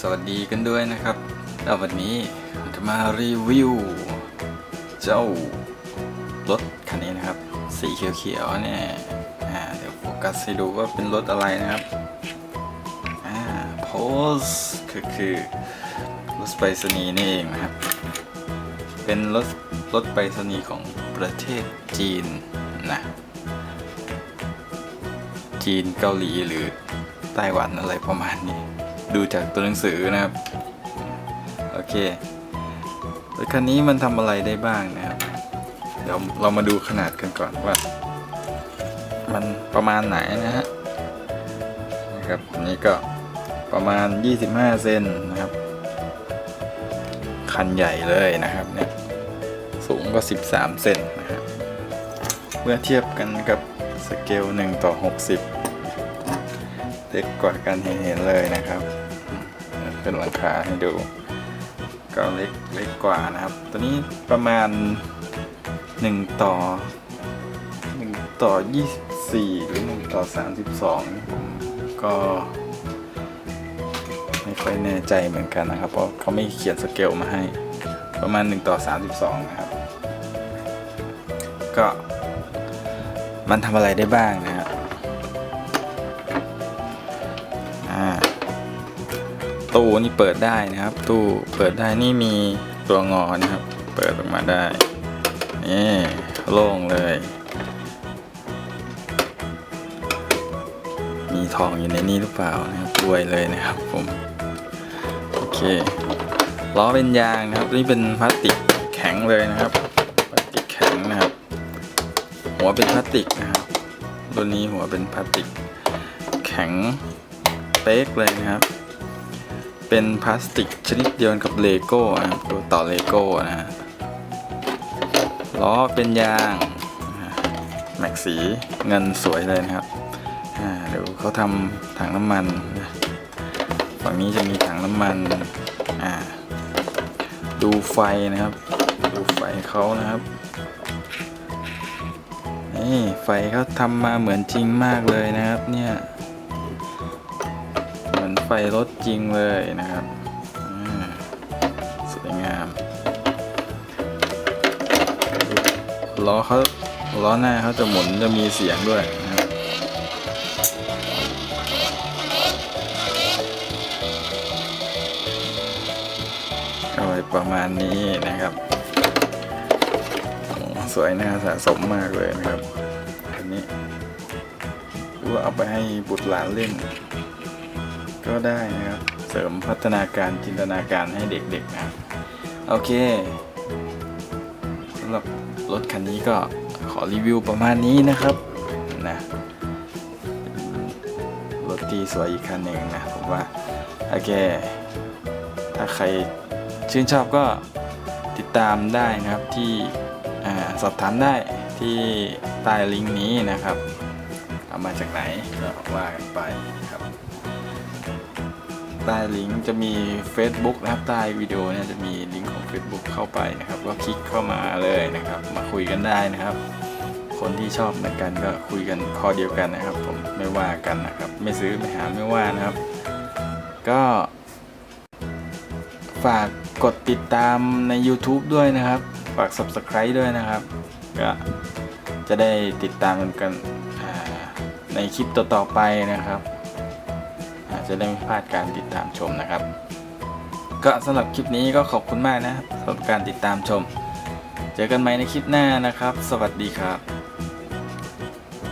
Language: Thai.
สวัสดีกันด้วยนะครับแล้ววันนี้ผมจะมารีวิว เจ้ารถคันนี้นะครับ สีเขียวๆเนี่ยเดี๋ยวโฟกัสให้ดูว่าเป็นรถอะไรนะครับอ่าโพสคือคือรถไปรษณีย์นี่เองนะครับ เป็นรถรถไปรษณีย์ของประเทศจีนนะจีนเกาหลีหรือไต้หวันอะไรประมาณนี้ ดูจากตัวหนังสือนะครับ โอเครถคันนี้มันทำอะไรได้บ้างนะครับ เดี๋ยวเรามาดูขนาดกันก่อนว่า มันประมาณไหนนะฮะนะครับอันนี้ก็ประมาณ 25 เซนนะครับ คันใหญ่เลยนะครับเนี่ยสูงก็13 เซนนะครับเมื่อเทียบกันกับสเกล 1 ต่อ 60 เล็กกว่ากันเห็นเลยนะครับ เป็นหลังคาให้ดู ก็เล็กเล็กกว่านะครับ ตัวนี้ประมาณ 1 ต่อ 1 ต่อ 24 หรือ 1 ต่อ 32ผมก็ ไม่ค่อยแน่ใจเหมือนกันนะครับ เพราะเขาไม่เขียนสเกลมาให้ ประมาณ 1 ต่อ 32 นะครับ ก็มันทำอะไรได้บ้างนะ ตู้นี่เปิดได้นะครับ ตู้เปิดได้นี่มีตัวงอนะครับ เปิดออกมาได้นี่โล่งเลย มีทองอยู่ในนี้หรือเปล่านะครับรวยเลยนะครับผมโอเคล้อเป็นยางนะครับนี่เป็นพลาสติกแข็งเลยนะครับพลาสติกแข็งนะครับ หัวเป็นพลาสติกนะครับรุ่นนี้หัวเป็นพลาสติก แข็งเป๊กเลยนะครับ เป็นพลาสติกชนิดเดียวกับเลโก้นะครับตัวต่อเลโก้นะฮะล้อเป็นยางแม็กสีเงินสวยเลยนะครับอ่าเดี๋ยวเขาทำถังน้ำมันนะฝั่งนี้จะมีถังน้ำมันอ่าดูไฟนะครับ ดูไฟเขานะครับนี่ไฟเขาทำมาเหมือนจริงมากเลยนะครับเนี่ย ไฟรถจริงเลยนะครับสวยงามล้อเขาล้อหน้าเขาจะหมุนจะมีเสียงด้วยนะครับอะไรประมาณนี้นะครับสวยน่าสะสมมากเลยนะครับอันนี้ว่าเอาไปให้บุตรหลานเล่น ก็ได้นะครับ เสริมพัฒนาการจินตนาการให้เด็กๆนะครับ โอเคสำหรับรถคันนี้ก็ขอรีวิวประมาณนี้นะครับนะรถที่สวยอีกคันหนึ่งนะผมว่า โอเค ถ้าใครชื่นชอบก็ติดตามได้นะครับที่สอบถามได้ที่ใต้ลิงก์นี้นะครับ เอามาจากไหนก็ว่ากันไป ใต้ลิงก์จะมี Facebook นะครับใต้วิดีโอเนี่ยจะมีลิงก์ของ Facebook เข้าไปนะครับ ก็คลิกเข้ามาเลยนะครับ มาคุยกันได้นะครับ คนที่ชอบเหมือนกันก็คุยกันข้อเดียวกันนะครับ ผมไม่ว่ากันนะครับ ไม่ซื้อไม่หาไม่ว่านะครับ ก็ฝากกดติดตามใน YouTube ด้วยนะครับ ฝาก Subscribe ด้วยนะครับ ก็จะได้ติดตามกันอ่าในคลิปต่อๆไปนะครับ จะได้ไม่พลาดการติดตามชมนะครับ ก็สำหรับคลิปนี้ก็ขอบคุณมากนะครับสำหรับการติดตามชม เจอกันใหม่ในคลิปหน้านะครับ สวัสดีครับ